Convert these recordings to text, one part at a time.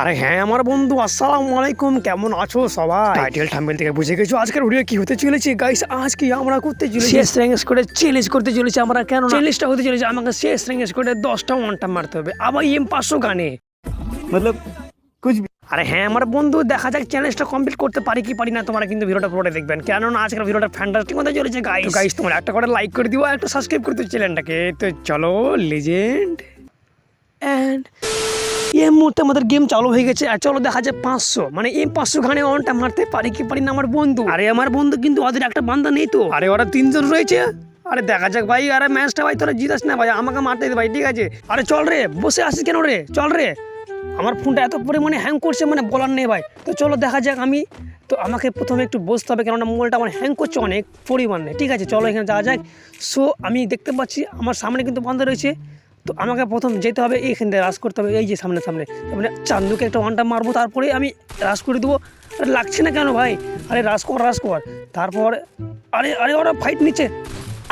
আরে হ্যাঁ আমার বন্ধু আসসালামু আলাইকুম। কেমন আছো সবাই? টাইটেল থাম্বনেল থেকে বুঝে গেছো? আজকের ভিডিও কি হতে চলেছে? গাইস আজ কি আমরা করতে চলেছি শেষ র্যাঙ্কেস করে চ্যালেঞ্জ করতে চলেছি আমরা কেন চ্যালেঞ্জটা হতে চলেছে। আমাকে শেষ র্যাঙ্কেস করে দশটা ওয়ানটা মারতে হবে। আবার এম পাঁচশো গানে। মতলব কুছ আরে হ্যাঁ আমার বন্ধু দেখা যাক চ্যালেঞ্জটা কমপ্লিট করতে পারি কি পারি না। তোমরা কিন্তু ভিডিওটা পুরোটা দেখবেন। কেননা আজকের ভিডিওটা ফ্যান্টাস্টিক মতো চলেছে গাইস গাইস তোমরা একটা করে লাইক করে দিও একটা সাবস্ক্রাইব করে দিও চ্যানেলটাকে তো চলো লেজেন্ড অ্যান্ড এই মুহূর্তে আমাদের গেম চালু হয়ে গেছে আর চলো দেখা যায় পাঁচশো। মানে এই পাঁচশো খানে অনটা মারতে পারি কি পারি না আমার বন্ধু। আরে আমার বন্ধু কিন্তু ওদের একটা বান্ধা নেই তো। আরে ওরা তিনজন রয়েছে। আরে দেখা যাক ভাই, আরে ম্যাচটা ভাই তোরা জিতাস না ভাই, আমাকে মারতে দে ভাই, ঠিক আছে? আরে চল রে, বসে আসিস কেন রে? চল রে। আমার ফোনটা এত পরিমাণে হ্যাং করছে মানে বলার নেই ভাই। তো চলো দেখা যাক আমি। তো আমাকে প্রথমে একটু বসতে হবে, কেননা মোবাইলটা আমার হ্যাং করছে অনেক পরিমাণে, ঠিক আছে? চলো এখানে যাওয়া যাক। সো আমি দেখতে পাচ্ছি, আমার সামনে কিন্তু বন্ধ রয়েছে। তো আমাকে প্রথম যেতে হবে এইখান থেকে রাস করতে হবে এই যে সামনে সামনে। মানে চান্দুকে একটা ওয়ানটা মারবো তারপরে আমি রাস করে দেবো। আরে লাগছে না কেন ভাই? আরে রাস কর রাস কর। তারপর আরে আরে ওরা ফাইট নিচ্ছে।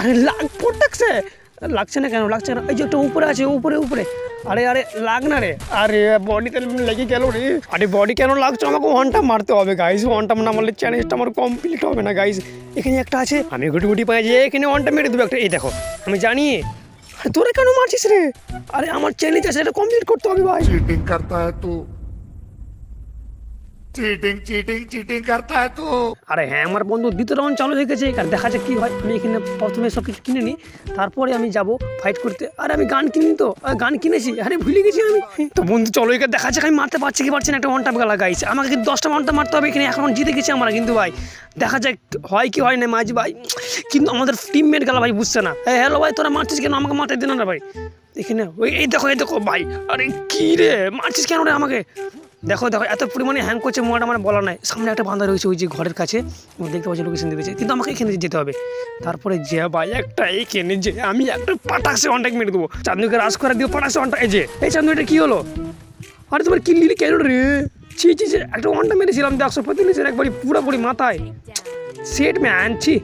আরে লাগ পড়তেছে লাগছে না কেন? লাগছে না। এই যে একটা উপরে আছে উপরে উপরে। আরে আরে লাগ না রে। আরে বডিতে লেগে গেল রে। আরে বডি কেন লাগছে? আমাকে ওয়ানটা মারতে হবে গাইস ওয়ানটা না মারলে চ্যালেঞ্জটা আমার কমপ্লিট হবে না গাইস এখানে একটা আছে আমি গুটি গুটি পাই যে এখানে ওয়ানটা মেরে দেবো একটা। এই দেখো আমি জানি তোরা কেন মারছিস রে? আরে আমার চ্যালেঞ্জ আছে এটা কমপ্লিট করতে হবে ভাই। চিটিং করতা হ্যায় তো চিটিং চিটিং চিটিং করতা আরে হ্যাঁ আমার বন্ধু দ্বিতীয় রাউন্ড চালু হয়ে গেছে আর দেখা যাক কি হয়। আমি এখানে প্রথমে সব কিছু কিনে নিই। তারপরে আমি যাব ফাইট করতে। আর আমি গান কিনি তো। গান কিনেছি। আরে ভুলে গেছি আমি। তো বন্ধু, চলো এখানে দেখা যাক আমি মারতে পারছি কি পারছি না। একটা ওয়ান টাপ গালা গাইছে আমাকে কিন্তু দশটা ওয়ান মারতে হবে এখানে। এখন জিতে গেছি আমরা কিন্তু, ভাই। দেখা যাক হয় কি হয় না মাঝ, ভাই। কিন্তু আমাদের টিমমেট গেলা ভাই, বুঝছে না। হ্যালো ভাই, তোরা মারছিস কেন? আমাকে মারতে দিন না, ভাই। এখানে, ওই, এই দেখো এই দেখো, ভাই। আরে কি রে? মারছিস কেন রে আমাকে? দেখো দেখো, এত পরিমাণে হ্যাং করছে মোয়াটা মানে আমার বলা নাই সামনে একটা বান্ধা রয়েছে ওই যে ঘরের কাছে। দেখতে পাচ্ছি লোকেশন দিয়েছে কিন্তু আমাকে এখানে যেতে হবে। তারপরে যে ভাই একটা এই কেনে যে, আমি একটা পাটাকসে অনটাক মেরে দেবো। চান্দুকে রাস করে দিও পাটাকসে অনটা এই যে, এই চাঁদনু এটা কী হলো? আরে তোমার কিনলি কেন রে? ছি ছি ছি, একটা অনটা মেরেছিলাম একশো পঁয়তাল্লিশের একবারই পুরোপুরি মাথায়। সেট ম্যান ছি।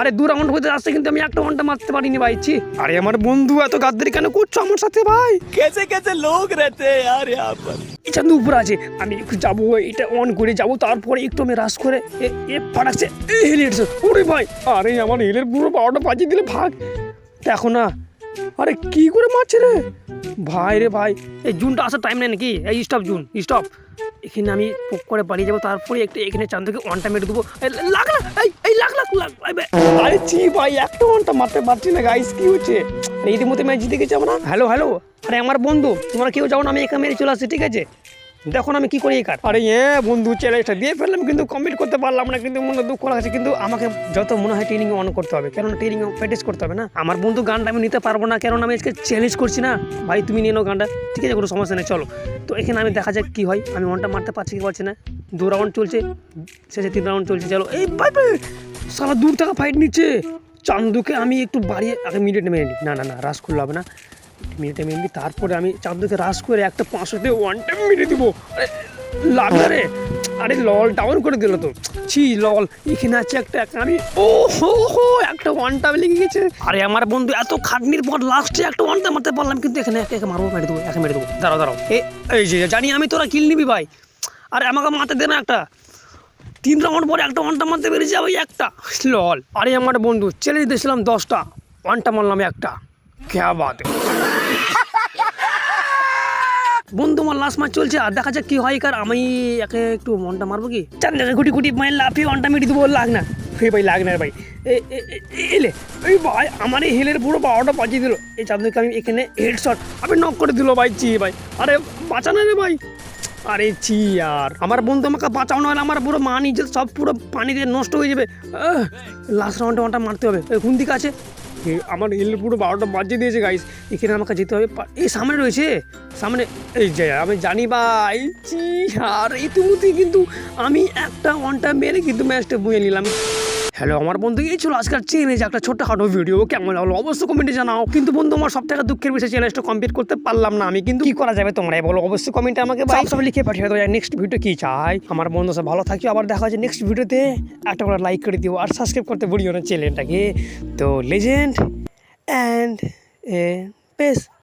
আরে দু রাউন্ড হতে আসছে কিন্তু আমি একটা ঘণ্টা মারতে পারিনি ভাই, ছি। আরে আমার বন্ধু, এত গাদ্দারি কেন করছ আমার সাথে ভাই? কেসে কেসে লোক রেতে, আর চান্দু উপরে আছে। আমি একটু যাব এটা অন করে যাব তারপরে একটু আমি রাস করে এ ফাটাচ্ছে। এ হেলিয়েছে ওরে ভাই আরে আমার হেলের পুরো পাওয়াটা বাজিয়ে দিলে ভাগ। দেখো না আরে কি করে মারছে রে? ভাই রে ভাই এই জুনটা আসার টাইম নেই নাকি? এই স্টপ জুন স্টপ এখানে আমি পোক করে পালিয়ে যাব তারপরে একটা এখানে চান্দুকে অনটা মেরে দেবো এই লাগ এই এই লাগ লাগ লাগ এই বে- আরে চি ভাই একটা ওয়ানটা মারতে পারছি না গাইস কি হচ্ছে? ইতিমধ্যে ম্যাচ জিতে গেছি আমরা। হ্যালো হ্যালো আরে আমার বন্ধু তোমরা কেউ যাও না আমি এখানে মেরে চলে আসছি ঠিক আছে? দেখো আমি কি করি এই কার আরে হ্যাঁ বন্ধু, চ্যালেঞ্জটা দিয়ে ফেললাম, কিন্তু কমপ্লিট করতে পারলাম না, কিন্তু মনে দুঃখ লাগছে, কিন্তু আমাকে যত মনে হয় ট্রেনিং অন করতে হবে, কেননা ট্রেনিং প্র্যাকটিস করতে হবে না। আমার বন্ধু গানটা আমি নিতে পারব না, কেননা আমি আজকে চ্যালেঞ্জ করছি না। ভাই, তুমি নিয়ে নাও গানটা, ঠিক আছে, কোনো সমস্যা নেই, চলো। তো এখানে আমি দেখা যাক কি হয়, আমি ওয়ানটা মারতে পারছি কি পারছি না। দু রাউন্ড চলছে, শেষে তিন রাউন্ড চলছে, চলো। এই ভাই সারা দূর টাকা ফাইট নিচ্ছে। চান্দুকে আমি একটু বাড়িয়ে, আগে মিনিট মেরে নিই। না না না রাস করলে হবে না। মিনিটে মেরে নিই তারপরে আমি চান্দুকে রাস করে একটা পাঁচশোতে ওয়ান টাইম মেরে দিব। লাগবে রে। আরে, লল ডাউন করে দিল তো। ছি, লল, এখানে আছে একটা আমি ও হো হো একটা ওয়ান টাইম লেগে গেছে। আরে, আমার বন্ধু, এত খাটনির পর লাস্টে একটা ওয়ান টাইম মারতে পারলাম, কিন্তু এখানে একে মারবো, মেরে দেবো, একে মেরে দেবো। দাঁড়াও দাঁড়াও। এই যে, জানি আমি তোরা কিল নিবি ভাই। আরে, আমাকে মারতে দে না একটা। তিন রাউন্ড পরে একটা ওয়ানটা মারতে পেরেছি ওই একটা। লল, আরে, আমার বন্ধু চ্যালেঞ্জ দিয়েছিলাম দশটা। ওয়ানটা মারলাম একটা। বাত। है? বন্ধু আমার লাস্ট ম্যাচ চলছে, আর দেখা যাক কি হয়, কার আমি একে একটু মনটা মারবো কি? চার জায়গায় গুটি গুটি মায়ের লাফিয়ে ওয়ানটা মেরে দেবো, লাগ না। হে ভাই, লাগ না ভাই। এলে, এই ভাই, আমার এই হেলের পুরো বারোটা বাজিয়ে দিল। এই চাঁদকে আমি এখানে হেডশট আমি নক করে দিল ভাই চি ভাই। আরে, বাঁচা না রে ভাই। আরে চি আর। আমার বন্ধু আমাকে বাঁচানো হলে আমার পুরো মা নিজে সব পুরো পানি দিয়ে নষ্ট হয়ে যাবে। লাস্ট রাউন্ডে ওয়ানটা মারতে হবে। এই, কোন দিকে আছে? আমার হিল পুরো বারোটা বাজিয়ে দিয়েছে গাইস এখানে আমাকে যেতে হবে। এই সামনে রয়েছে? সামনে এই যে, আমি জানি ভাই। আর ইতিমধ্যে কিন্তু আমি একটা ঘণ্টা মেরে কিন্তু ম্যাচটা বুঝে নিলাম। হ্যালো আমার বন্ধু, এই ছিল আজকাল চ্যালেঞ্জ একটা ছোট্টখাটো ভিডিও কেমন হলো অবশ্যই কমেন্টে জানাও। কিন্তু বন্ধু, আমার সব থেকে দুঃখের বিষয় চ্যালেঞ্জটা কমপ্লিট করতে পারলাম না আমি। কিন্তু কি করা যাবে তোমরাই বলো, অবশ্যই কমেন্টে আমাকে সব লিখে পাঠিয়ে দেবো নেক্সট ভিডিও কি চাই। আমার বন্ধু, সব ভালো থাকি। আবার দেখা হচ্ছে নেক্সট ভিডিওতে একটা করে লাইক করে দিও। আর সাবস্ক্রাইব করতে ভুলিও না চ্যানেলটাকে তো লেজেন্ড অ্যান্ড পেস